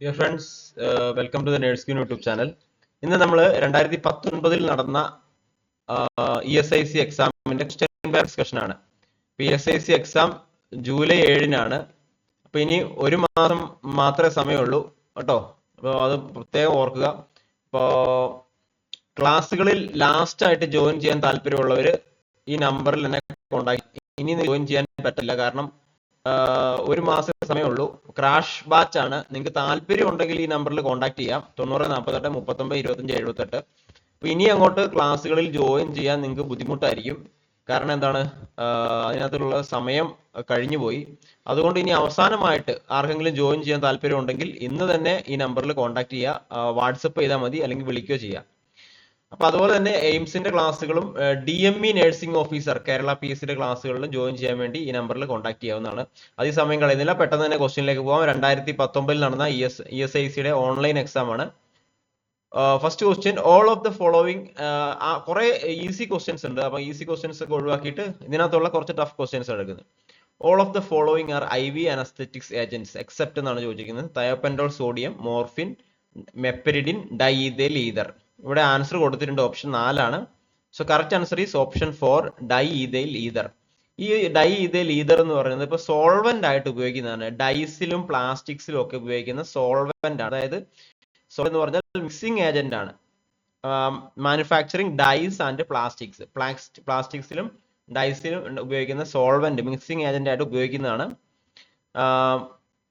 Dear friends welcome to the nurse YouTube channel ഇന്ന് നമ്മൾ രണ്ടായിരത്തി പത്തൊൻപതിൽ നടന്ന ഇ എസ് ഐ സി എക്സാമിന്റെ ക്വസ്റ്റ്യൻ ഡിസ്കഷൻ ആണ്. E S I C exam July ഏഴിനാണ്. അപ്പൊ ഇനി ഒരു മാസം മാത്രമേ സമയമുള്ളൂ കേട്ടോ. അപ്പോൾ അത് പ്രത്യേകം ഓർക്കുക. ഇപ്പോൾ ക്ലാസ്സുകളിൽ ലാസ്റ്റ് ആയിട്ട് ജോയിൻ ചെയ്യാൻ താല്പര്യമുള്ളവർ ഈ നമ്പറിൽ എന്നെ കോണ്ടാക്ട് ഇനി ജോയിൻ ചെയ്യാൻ പറ്റില്ല. കാരണം ഒരു മാസത്തെ സമയമുള്ളൂ. ക്രാഷ് ബാച്ച് ആണ്. നിങ്ങൾക്ക് താല്പര്യം ഉണ്ടെങ്കിൽ ഈ നമ്പറിൽ കോൺടാക്ട് ചെയ്യാം. തൊണ്ണൂറ് നാൽപ്പത്തെട്ട് മുപ്പത്തൊമ്പത് ഇരുപത്തഞ്ച് എഴുപത്തെട്ട്. അപ്പൊ ഇനി അങ്ങോട്ട് ക്ലാസ്സുകളിൽ ജോയിൻ ചെയ്യാൻ നിങ്ങൾക്ക് ബുദ്ധിമുട്ടായിരിക്കും. കാരണം എന്താണ്? അതിനകത്തുള്ള സമയം കഴിഞ്ഞു പോയി. അതുകൊണ്ട് ഇനി അവസാനമായിട്ട് ആർക്കെങ്കിലും ജോയിൻ ചെയ്യാൻ താല്പര്യം ഉണ്ടെങ്കിൽ ഇന്ന് തന്നെ ഈ നമ്പറിൽ കോൺടാക്ട് ചെയ്യുക. വാട്സപ്പ് ചെയ്താൽ മതി അല്ലെങ്കിൽ വിളിക്കുകയോ ചെയ്യാം. അപ്പൊ അതുപോലെ തന്നെ എയിംസിന്റെ ക്ലാസ്സുകളും D M E nursing officer Kerala P S ക്ലാസ്സുകളിലും join ചെയ്യാൻ വേണ്ടി ഈ നമ്പറിൽ കോൺടാക്ട് ചെയ്യാവുന്നതാണ്. അതേ സമയം കളയുന്നില്ല. പെട്ടെന്ന് തന്നെ ക്വസ്റ്റ്യനിലേക്ക് പോകാം. രണ്ടായിരത്തി പത്തൊമ്പതിൽ നടന്ന E S E S I സിയുടെ ഓൺലൈൻ എക്സാം ആണ്. First question all of the following കുറെ ഈസി ക്വസ്റ്റ്യൻസ് ഉണ്ട്. അപ്പൊ ഈസി ക്വസ്റ്റ്യൻസ് ഒക്കെ ഒഴിവാക്കിയിട്ട് ഇതിനകത്തുള്ള കുറച്ച് ടഫ് ക്വസ്റ്റ്യൻസ് എടുക്കുന്നത്. All of the following are I V anaesthetics agents except എന്നാണ് ചോദിച്ചിരിക്കുന്നത്. Thiopental sodium morphine meperidine diethyl ether ഇവിടെ ആൻസർ കൊടുത്തിട്ടുണ്ട് ഓപ്ഷൻ നാലാണ്. So correct answer is option four diethyl ether ഈ ഡൈ ഈതയിൽ ഈതർ എന്ന് പറയുന്നത് ഇപ്പൊ സോൾവെന്റ് ആയിട്ട് ഉപയോഗിക്കുന്നതാണ്. ഡൈസിലും പ്ലാസ്റ്റിക്സിലും ഒക്കെ ഉപയോഗിക്കുന്ന സോൾവെന്റ് ആണ്. അതായത് സോൾവെന്റ് എന്ന് പറഞ്ഞാൽ മിക്സിംഗ് ഏജന്റ് ആണ്. മാനുഫാക്ചറിങ് ഡൈസ് ആൻഡ് പ്ലാസ്റ്റിക്സ് പ്ലാസ്റ്റിക്സിലും ഡൈസിലും ഉപയോഗിക്കുന്ന സോൾവെന്റ് മിക്സിംഗ് ഏജന്റ് ആയിട്ട് ഉപയോഗിക്കുന്നതാണ്.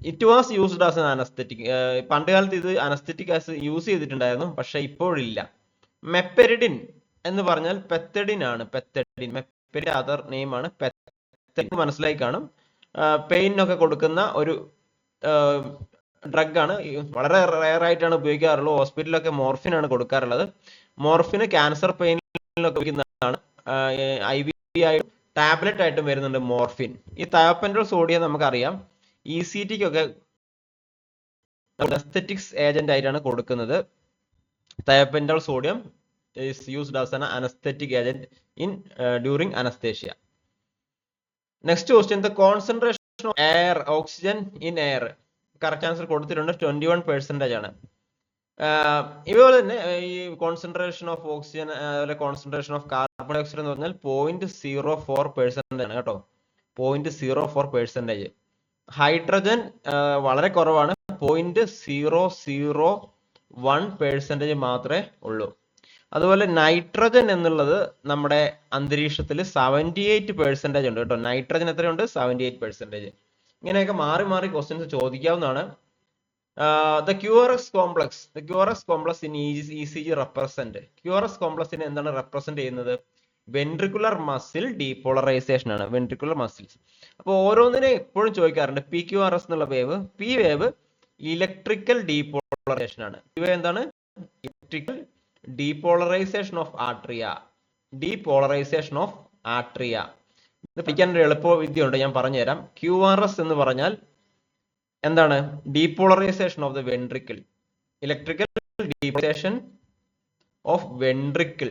It was used as an anaesthetic പണ്ട് കാലത്ത് ഇത് അനസ്തെറ്റിക് ആസ് യൂസ് ചെയ്തിട്ടുണ്ടായിരുന്നു പക്ഷെ ഇപ്പോഴില്ല. മെപ്പെരിഡിൻ എന്ന് പറഞ്ഞാൽ പെത്തഡിൻ ആണ് പെത്തഡിൻ മെപ്പെരിഡ് അതർ നെയിം ആണ് മനസ്സിലായി കാണും. പെയിനൊക്കെ കൊടുക്കുന്ന ഒരു ഡ്രഗ് ആണ്. വളരെ റയർ ആയിട്ടാണ് ഉപയോഗിക്കാറുള്ളത്. ഹോസ്പിറ്റലിലൊക്കെ മോർഫിൻ ആണ് കൊടുക്കാറുള്ളത്. മോർഫിന് ക്യാൻസർ പെയിനിലൊക്കെ ഉപയോഗിക്കുന്നതാണ്. ഐ വി ആയിട്ട് ടാബ്ലറ്റ് ആയിട്ടും വരുന്നുണ്ട് മോർഫിൻ ഈ തയോപ്പൻഡ്രോൾ സോഡിയം നമുക്കറിയാം. ഇ സി ടിക്കൊക്കെ അനസ്തെറ്റിക്സ് ഏജന്റ് ആയിട്ടാണ് കൊടുക്കുന്നത്. Thiopentone sodium is used as an anaesthetic agent in during anaesthesia next question the concentration of air oxygen in air correct answer കൊടുത്തിട്ടുണ്ട്. Twenty one percentage ആണ് ഇതുപോലെ തന്നെ ഈ കോൺസെൻട്രേഷൻ ഓഫ് ഓക്സിജൻ അതുപോലെ concentration of carbon dioxide എന്ന് പറഞ്ഞാൽ point zero four percentage ആണ് കേട്ടോ. Point zero four percentage hydrogen വളരെ കുറവാണ്. Point zero zero one percentage മാത്രമേ ഉള്ളൂ. അതുപോലെ നൈട്രജൻ എന്നുള്ളത് നമ്മുടെ അന്തരീക്ഷത്തിൽ സെവന്റി എയ്റ്റ് പെർസെന്റേജ് ഉണ്ട് കേട്ടോ. നൈട്രജൻ എത്രയുണ്ട്? സെവന്റി എയ്റ്റ് പെർസെന്റേജ് ഇങ്ങനെയൊക്കെ മാറി മാറി ക്വസ്റ്റ്യൻസ് ചോദിക്കാവുന്നതാണ്. The QRS complex the QRS complex in E C G represent QRS കോംപ്ലക്സിനെ എന്താണ് റെപ്രസെന്റ് ചെയ്യുന്നത്? വെൻട്രിക്കുലർ മസിൽ ഡീപോളറൈസേഷൻ ആണ് വെൻട്രിക്കുലർ മസിൽസ് അപ്പോൾ ഓരോന്നിനെ എപ്പോഴും ചോദിക്കാറുണ്ട് പി ക്യു ആർ എസ് എന്നുള്ള wave P wave electrical depolarisation ആണ്. പി വേവ് എന്താണ്? Electrical depolarisation of atria depolarisation of atria ഇത് പഠിക്കാൻ ഒരു എളുപ്പ വിദ്യ ഉണ്ട് ഞാൻ പറഞ്ഞുതരാം. ക്യു ആർ എസ് എന്ന് പറഞ്ഞാൽ എന്താണ്? Depolarisation of the ventricle electrical depolarisation of ventricle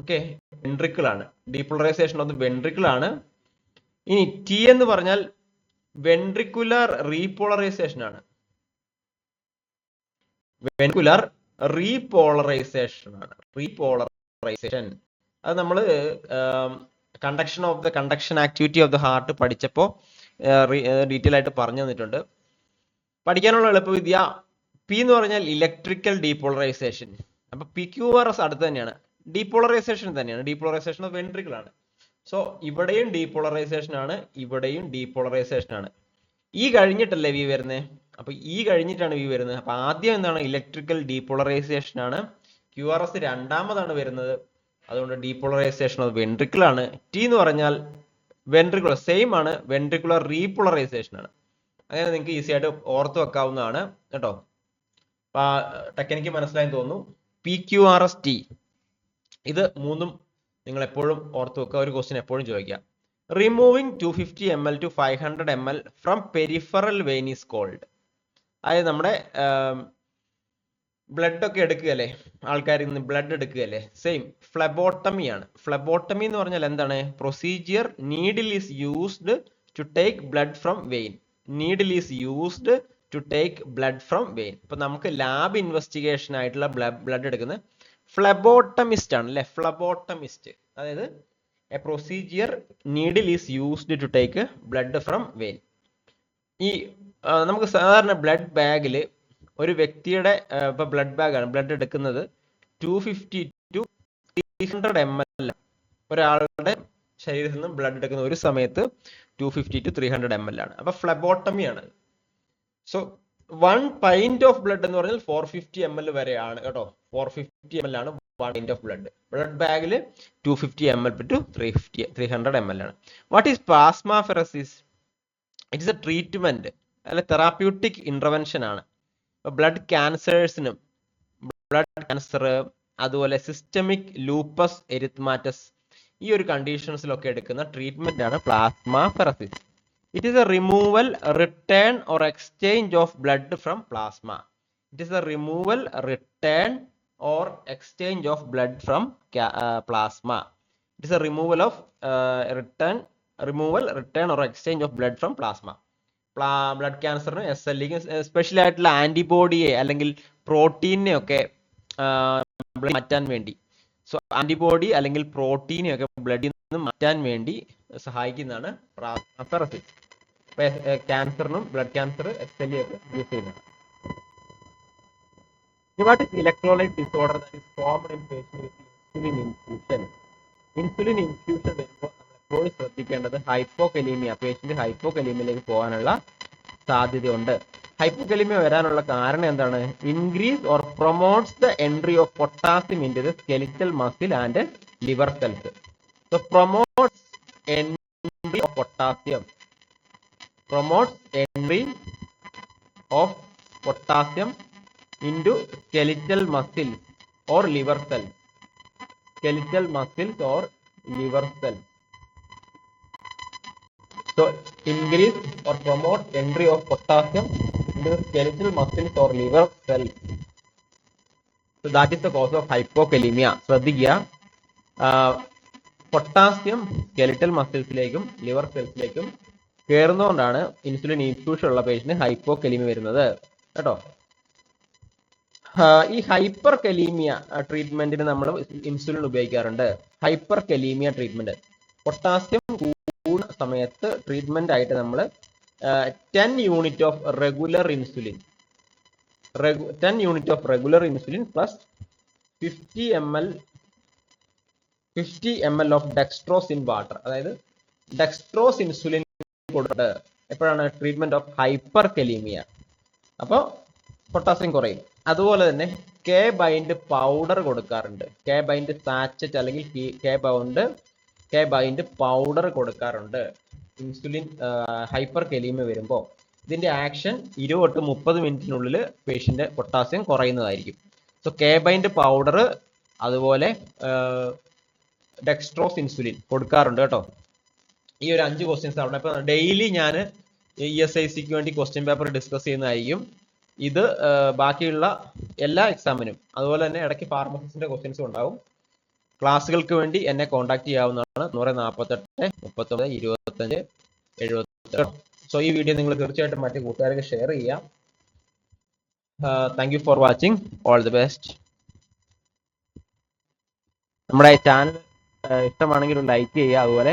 okay ventricle ആണ്. ഡീപോളറൈസേഷൻ ഓഫ് ആണ്. ഇനി ടി എന്ന് പറഞ്ഞാൽ വെൻട്രിക്കുലർ റീപോളറൈസേഷൻ ആണ്. വെൻട്രിക്കുലർ റീപോളറൈസേഷൻ ആണ്. റീപോളറൈസേഷൻ അത് നമ്മൾ conduction of the conduction activity of the heart പഠിച്ചപ്പോൾ ഡീറ്റെയിൽ ആയിട്ട് പറഞ്ഞു തന്നിട്ടുണ്ട്. പഠിക്കാനുള്ള എളുപ്പവിദ്യ പി എന്ന് പറഞ്ഞാൽ ഇലക്ട്രിക്കൽ ഡീപോളറൈസേഷൻ അപ്പൊ പി ക്യു ആർ എസ് അടുത്ത് തന്നെയാണ്. ഡീപോളറൈസേഷൻ തന്നെയാണ്. ഡീപോളറൈസേഷൻ ഓഫ് വെൻട്രിക്കിൾ ആണ്. സോ ഇവിടെയും ഡീപോളറൈസേഷൻ ആണ് ഇവിടെയും ഡീപോളറൈസേഷൻ ആണ്. ഈ കഴിഞ്ഞിട്ടല്ലേ വി വരുന്നത് അപ്പൊ ഈ കഴിഞ്ഞിട്ടാണ് വി വരുന്നത്. അപ്പൊ ആദ്യം എന്താണ്? ഇലക്ട്രിക്കൽ ഡീപോളറൈസേഷൻ ആണ്. ക്യു ആർ എസ് രണ്ടാമതാണ് വരുന്നത്. അതുകൊണ്ട് ഡീപോളറൈസേഷൻ ഓഫ് വെൻട്രിക്കിൾ ആണ്. ടി എന്ന് പറഞ്ഞാൽ വെൻട്രിക്കുലർ സെയിം ആണ്. വെൻട്രിക്കുലർ റീപോളറൈസേഷൻ ആണ്. അങ്ങനെ നിങ്ങൾക്ക് ഈസി ആയിട്ട് ഓർത്ത് വെക്കാവുന്നതാണ്. കേട്ടോ? ടെക്നിക്ക് മനസ്സിലായി തോന്നുന്നു. P Q R S T ഇത് മൂന്നും നിങ്ങൾ എപ്പോഴും ഓർത്ത് വെക്കുക. ഒരു ക്വസ്റ്റ്യൻ എപ്പോഴും ചോദിക്കുക. Removing two fifty M L to five hundred M L from peripheral vein called അതായത് നമ്മുടെ ബ്ലഡ് ഒക്കെ എടുക്കുകയല്ലേ? ആൾക്കാരിൽ നിന്ന് ബ്ലഡ് എടുക്കുകയല്ലേ? സെയിം ഫ്ലെബോട്ടമി ആണ്. ഫ്ലെബോട്ടമി എന്ന് പറഞ്ഞാൽ എന്താണ്? Procedure needle is used to take blood from vein needle is used to take blood from vein ഇപ്പൊ നമുക്ക് ലാബ് ഇൻവെസ്റ്റിഗേഷൻ ആയിട്ടുള്ള ബ്ലഡ് എടുക്കുന്ന ഫ്ലബോട്ടമിസ്റ്റ് ആണ് അല്ലെ ഫ്ലബോട്ടമിസ്റ്റ് അതായത് a procedure needle is used to take blood from vein ഈ നമുക്ക് സാധാരണ ബ്ലഡ് ബാഗിൽ ഒരു വ്യക്തിയുടെ ഇപ്പൊ ബ്ലഡ് ബാഗാണ് ബ്ലഡ് എടുക്കുന്നത് two fifty to three hundred M L ഒരാളുടെ ശരീരത്തിൽ നിന്ന് ബ്ലഡ് എടുക്കുന്ന ഒരു സമയത്ത് two fifty to three hundred M L ആണ്. അപ്പൊ ഫ്ലബോട്ടമി ആണ്. So one pint of blood എന്ന് പറഞ്ഞാൽ ഫോർ ഫിഫ്റ്റി എം എൽ വരെയാണ് കേട്ടോ. ഫോർ ഫിഫ്റ്റി എം എൽ ആണ് one pint of blood blood ബാഗിൽ two fifty M L to three fifty three hundred M L ആണ്. What is plasmapheresis it is a treatment അല്ലെ therapeutic intervention ആണ്. Blood ക്യാൻസേഴ്സിനും blood cancer അതുപോലെ systemic lupus erythematosus ഈ ഒരു കണ്ടീഷൻസിലൊക്കെ എടുക്കുന്ന ട്രീറ്റ്മെന്റ് ആണ് it is a removal return or exchange of blood from plasma it is a removal return or exchange of blood from plasma it is a removal of return removal return or exchange of blood from plasma blood ക്യാൻസറിന് S L special ആയിട്ടുള്ള ആന്റിബോഡിയെ അല്ലെങ്കിൽ പ്രോട്ടീനെ ഒക്കെ മാറ്റാൻ വേണ്ടി. So antibody അല്ലെങ്കിൽ പ്രോട്ടീനെ ഒക്കെ ബ്ലഡിൽ നിന്ന് മാറ്റാൻ വേണ്ടി സഹായിക്കുന്നതാണ് plasma plasmapheresis ക്യാൻസറിനും blood cancer S L use ചെയ്യുന്നത്. What is electrolyte disorder that common in insulin infusion insulin infusion വരുമ്പോൾ നമ്മൾ എപ്പോഴും ശ്രദ്ധിക്കേണ്ടത് ഹൈപ്പോകലീമിയ പേഷ്യന്റ് ഹൈപ്പോകലീമിയയിലേക്ക് പോകാനുള്ള സാധ്യതയുണ്ട്. ഹൈപ്പോകലീമിയ വരാനുള്ള കാരണം എന്താണ്? Increase or promotes the entry of potassium in the skeletal muscle and liver cells promotes entry of potassium promotes entry of potassium into skeletal muscles or liver cells skeletal muscles or liver cells so increase or promote entry of potassium into the skeletal muscles or liver cells so that is the cause of hypokalemia ശ്രദ്ധിക്കുക potassium skeletal മസിൽസിലേക്കും liver സെൽസിലേക്കും കയറുന്നതുകൊണ്ടാണ് insulin infusion ഉള്ള പേഷ്യന് കെലിമി വരുന്നത്. കേട്ടോ? ഈ ഹൈപ്പർ കെലീമിയ ട്രീറ്റ്മെന്റിന് നമ്മൾ ഇൻസുലിൻ ഉപയോഗിക്കാറുണ്ട്. ഹൈപ്പർ കെലീമിയ ട്രീറ്റ്മെന്റ് പൊട്ടാസ്യം കൂടുന്ന സമയത്ത് ട്രീറ്റ്മെന്റ് ആയിട്ട് നമ്മൾ ten unit of regular insulin ten unit of regular insulin plus fifty M L fifty M L of dextrose in water അതായത് ഡെക്സ്ട്രോസ് ഇൻസുലിൻ കൊടുത്തിട്ട് എപ്പോഴാണ് ട്രീറ്റ്മെന്റ് ഓഫ് ഹൈപ്പർ കെലീമിയ അപ്പോൾ potassium കുറയും. അതുപോലെ തന്നെ കെ ബൈൻഡ് പൗഡർ കൊടുക്കാറുണ്ട്. കെ ബൈൻഡ് സാച്ചറ്റ് അല്ലെങ്കിൽ K bound K bind powder കൊടുക്കാറുണ്ട്. ഇൻസുലിൻ ഹൈപ്പർ കെലീമ വരുമ്പോൾ ഇതിന്റെ ആക്ഷൻ ഇരുപത് മുപ്പത് മിനിറ്റിനുള്ളിൽ പേഷ്യന്റ് പൊട്ടാസ്യം കുറയുന്നതായിരിക്കും. സോ കെ ബൈൻഡ് പൗഡർ അതുപോലെ ഡെക്സ്ട്രോസ് ഇൻസുലിൻ കൊടുക്കാറുണ്ട് കേട്ടോ. ഈ ഒരു അഞ്ച് ക്വസ്റ്റ്യൻസ് അവിടെ ഇപ്പൊ ഡെയിലി ഞാൻ ഇ എസ് ഐ സിക്ക് വേണ്ടി ക്വസ്റ്റ്യൻ പേപ്പർ ഡിസ്കസ് ചെയ്യുന്നതായിരിക്കും. ഇത് ബാക്കിയുള്ള എല്ലാ എക്സാമിനും അതുപോലെ തന്നെ ഇടയ്ക്ക് ഫാർമസിന്റെ ക്വസ്റ്റ്യൻസും ഉണ്ടാവും. ക്ലാസ്സുകൾക്ക് വേണ്ടി എന്നെ കോൺടാക്ട് ചെയ്യാവുന്നതാണ്. നൂറ് നാൽപ്പത്തെട്ട് മുപ്പത്തൊമ്പത് ഇരുപത്തഞ്ച് എഴുപത്തെട്ട്. സോ ഈ വീഡിയോ നിങ്ങൾ തീർച്ചയായിട്ടും മറ്റു കൂട്ടുകാർക്ക് ഷെയർ ചെയ്യാം. Thank you for watching all the best നമ്മുടെ ചാനൽ ഇഷ്ടമാണെങ്കിൽ ലൈക്ക് ചെയ്യുക. അതുപോലെ